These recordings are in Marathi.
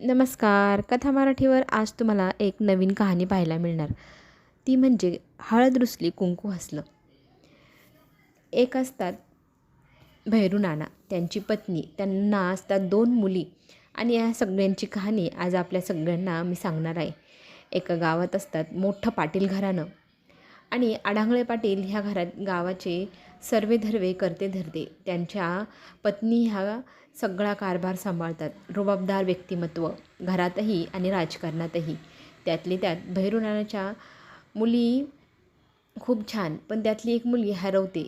नमस्कार. कथा मराठीवर आज तुम्हाला एक नवीन कहाणी पाहायला मिळणार. ती म्हणजे हळद रुसली कुंकू हसलं एक असतात भैरू नाना त्यांची पत्नी त्यांना असतात दोन मुली आणि या सगळ्यांची कहाणी आज आपल्या सगळ्यांना मी सांगणार आहे. एका गावात असतात मोठं पाटील घराणं आणि आडांगळे पाटील ह्या घरात गावाचे सर्वे धर्वे करते धरते त्यांच्या पत्नी ह्या सगळा कारभार सांभाळतात. रुबाबदार व्यक्तिमत्व घरातही आणि राजकारणातही. त्यातली त्यात भैरुनानाच्या मुली खूप छान पण त्यातली एक मुलगी हरवते.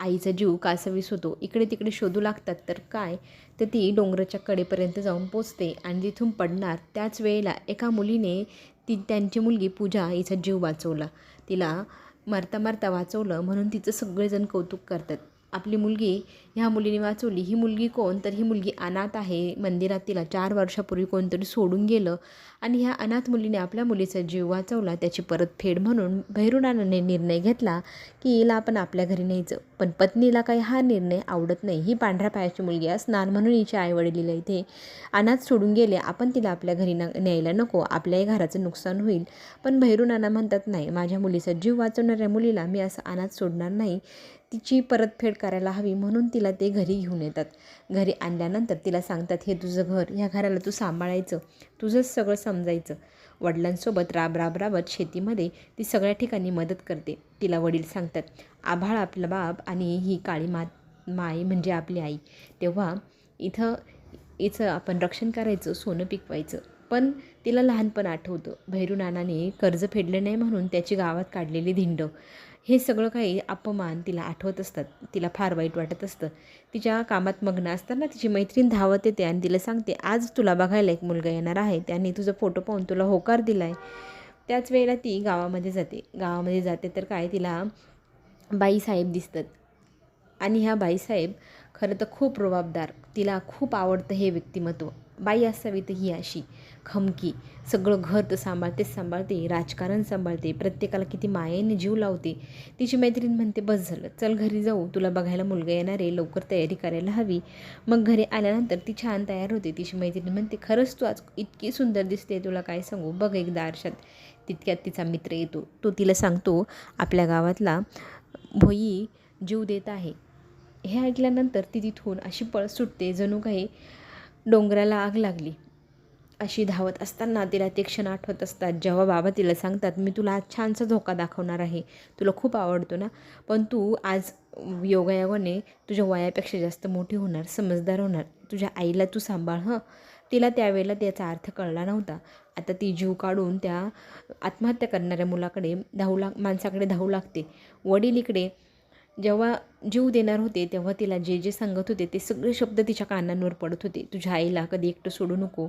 आईचा जीव कासवीस होतो इकडे तिकडे शोधू लागतात तर काय? तर ती डोंगराच्या कडेपर्यंत जाऊन पोचते आणि तिथून पडणार त्याच वेळेला एका मुलीने ती त्यांची मुलगी पूजा हिचा जीव वाचवला. तिला मरता मरता वाचवलं म्हणून तिचं सगळेजण कौतुक करतात. आपली मुलगी ह्या मुलीने वाचवली. ही मुलगी कोण? तर ही मुलगी अनाथ आहे. मंदिरात तिला चार वर्षापूर्वी कोणतरी सोडून गेलं आणि ह्या अनाथ मुलीने आपल्या मुलीचा जीव वाचवला. त्याची परतफेड म्हणून भैरुणानाने निर्णय घेतला की हिला आपण आपल्या घरी न्यायचं. पण पत्नीला काही हा निर्णय आवडत नाही. ही पांढऱ्या पायाची मुलगी असणार म्हणून हिच्या आईवडिलीला इथे. अनाथ सोडून गेले. आपण तिला आपल्या घरी न न्यायला नको. आपल्याही घराचं नुकसान होईल. पण भैरुणाना म्हणतात नाही माझ्या मुलीचा जीव वाचवणाऱ्या मुलीला मी असं अनाथ सोडणार नाही. तिची परतफेड करायला हवी म्हणून तिला ते घरी घेऊन येतात. घरी आणल्यानंतर तिला सांगतात हे तुझं घर ह्या घराला तू सांभाळायचं. तुझंच सगळं समजायचं. वडिलांसोबत राब राब राबत शेतीमध्ये ती सगळ्या ठिकाणी मदत करते. तिला वडील सांगतात आभाळ आपला बाप आणि ही काळी मा माई म्हणजे आपली आई. तेव्हा इथं इथं आपण रक्षण करायचं सोनं पिकवायचं. पण तिला लहानपण आठवतं. भैरू नानाने कर्ज फेडलं नाही म्हणून त्याची गावात काढलेली धिंड. हे सगळं काही अपमान तिला आठवत असतात. तिला फार वाईट वाटत असतं. तिच्या कामात मग्न असताना तिची मैत्रीण धावत येते आणि तिला सांगते आज तुला बघायला एक मुलगा येणार आहे. त्याने तुझं फोटो पाहून तुला होकार दिला आहे त्याच वेळेला ती गावामध्ये जाते. गावामध्ये जाते तर काय तिला बाईसाहेब दिसतात. आणि ह्या बाईसाहेब खरं तर खूप रुबाबदार. तिला खूप आवडतं हे व्यक्तिमत्व. बाई असावी तर ही अशी. खमकी. सगळं घर तर सांभाळतेच सांभाळते. राजकारण सांभाळते. प्रत्येकाला किती मायेने जीव लावते. तिची मैत्रीण म्हणते बस झालं. चल घरी जाऊ. तुला बघायला मुलगा येणार आहे. लवकर तयारी करायला हवी. मग घरी आल्यानंतर ती छान तयार होते. तिची मैत्रीण म्हणते खरंच तू आज इतकी सुंदर दिसते. तुला काय सांगू? बघ एकदा आरशात. तितक्यात तिचा मित्र येतो. तो तिला सांगतो आपल्या गावातला भोई जीव देत आहे. हे ऐकल्यानंतर ती तिथून अशी पळ सुटते. जणू काही डोंगराला आग लागली. अशी धावत असताना तिला ते क्षण आठवत असतात. जेव्हा बाबा तिला सांगतात मी तुला आज छानसा धोका दाखवणार आहे. तुला खूप आवडतो ना? पण तू आज योगायोगाने तुझ्या वयापेक्षा जास्त मोठी होणार समजदार होणार. तुझ्या आईला तू सांभाळ हं. तिला त्यावेळेला त्याचा अर्थ कळला नव्हता. आता ती जीव काढून त्या आत्महत्या करणाऱ्या मुलाकडे धावू लाग माणसाकडे धावू लागते. वडील इकडे जेव्हा जीव देणार होते तेव्हा तिला जे जे सांगत होते ते सगळे शब्द तिच्या कानांवर पडत होते. तुझ्या आईला कधी एकटं सोडू नको.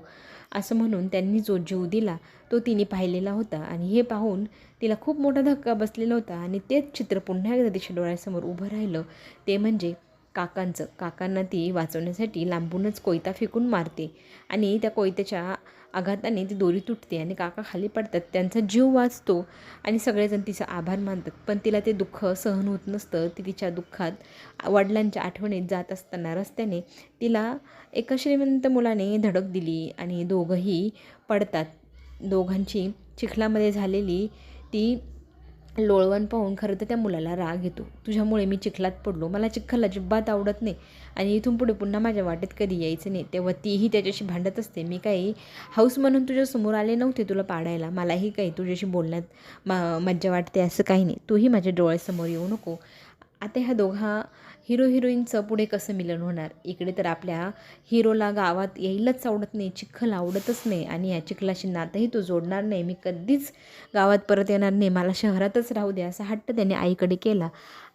असं म्हणून त्यांनी जो जीव दिला तो तिने पाहिलेला होता. आणि हे पाहून तिला खूप मोठा धक्का बसलेला होता. आणि तेच चित्र पुन्हा एकदा तिच्या डोळ्यासमोर उभं राहिलं. ते म्हणजे काकांचं. काकांना ती वाचवण्यासाठी लांबूनच कोयता फेकून मारते आणि त्या कोयत्याच्या आघाताने ती दोरी तुटते आणि काका खाली पडतात. त्यांचा जीव वाचतो आणि सगळेजण तिचा आभार मानतात. पण तिला ते दुःख सहन होत नसतं. ती तिच्या दुःखात वडिलांच्या आठवणीत जात असताना रस्त्याने तिला एका श्रीमंत मुलाने धडक दिली आणि दोघंही पडतात. दोघांची चिखलामध्ये झालेली ती लोळवण पाहून खरं तर त्या मुलाला राग येतो. तुझ्यामुळे मी चिखलात पडलो. मला चिखल अजिबात आवडत नाही. आणि इथून पुढे पुन्हा माझ्या वाटेत कधी यायचं नाही. तेव्हा तीही त्याच्याशी भांडत असते. मी काही हाऊस म्हणून तुझ्यासमोर आले नव्हते तुला पाडायला. मलाही काही तुझ्याशी बोलण्यात म मज्जा वाटते असं काही नाही. तूही माझ्या डोळ्यासमोर येऊ नको. आता ह्या दोघा हिरो हिरोईनचं पुढे कसं मिलन होणार? इकडे तर आपल्या हिरोला गावात यायलाच आवडत नाही चिखल आवडतच नाही आणि या चिखलाशी नातंही तो जोडणार नाही. मी कधीच गावात परत येणार नाही. मला शहरातच राहू दे असा हट्ट त्याने आईकडे केला.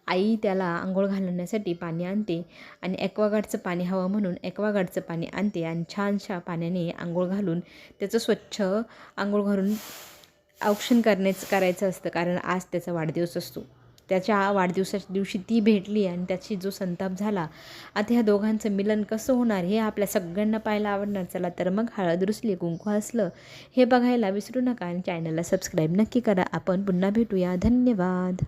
आई त्याला आंघोळ घालण्यासाठी पाणी आणते आणि ॲक्वागार्डचं पाणी हवं म्हणून ॲक्वागार्डचं पाणी आणते आणि छानशा पाण्याने आंघोळ घालून त्याचं स्वच्छ आंघोळ घालून औक्षण करण्याचं करायचं असतं. कारण आज त्याचा वाढदिवस असतो. त्याच्या वाढदिवसाच्या दिवशी ती भेटली आणि त्याची जो संताप झाला आता ह्या दोघांचं मिलन कसं होणार हे आपल्या सगळ्यांना पाहायला आवडणार. चला तर मग हळद रुसली कुंकू असलं हे बघायला विसरू नका आणि चॅनलला सबस्क्राईब नक्की करा. आपण पुन्हा भेटूया. धन्यवाद.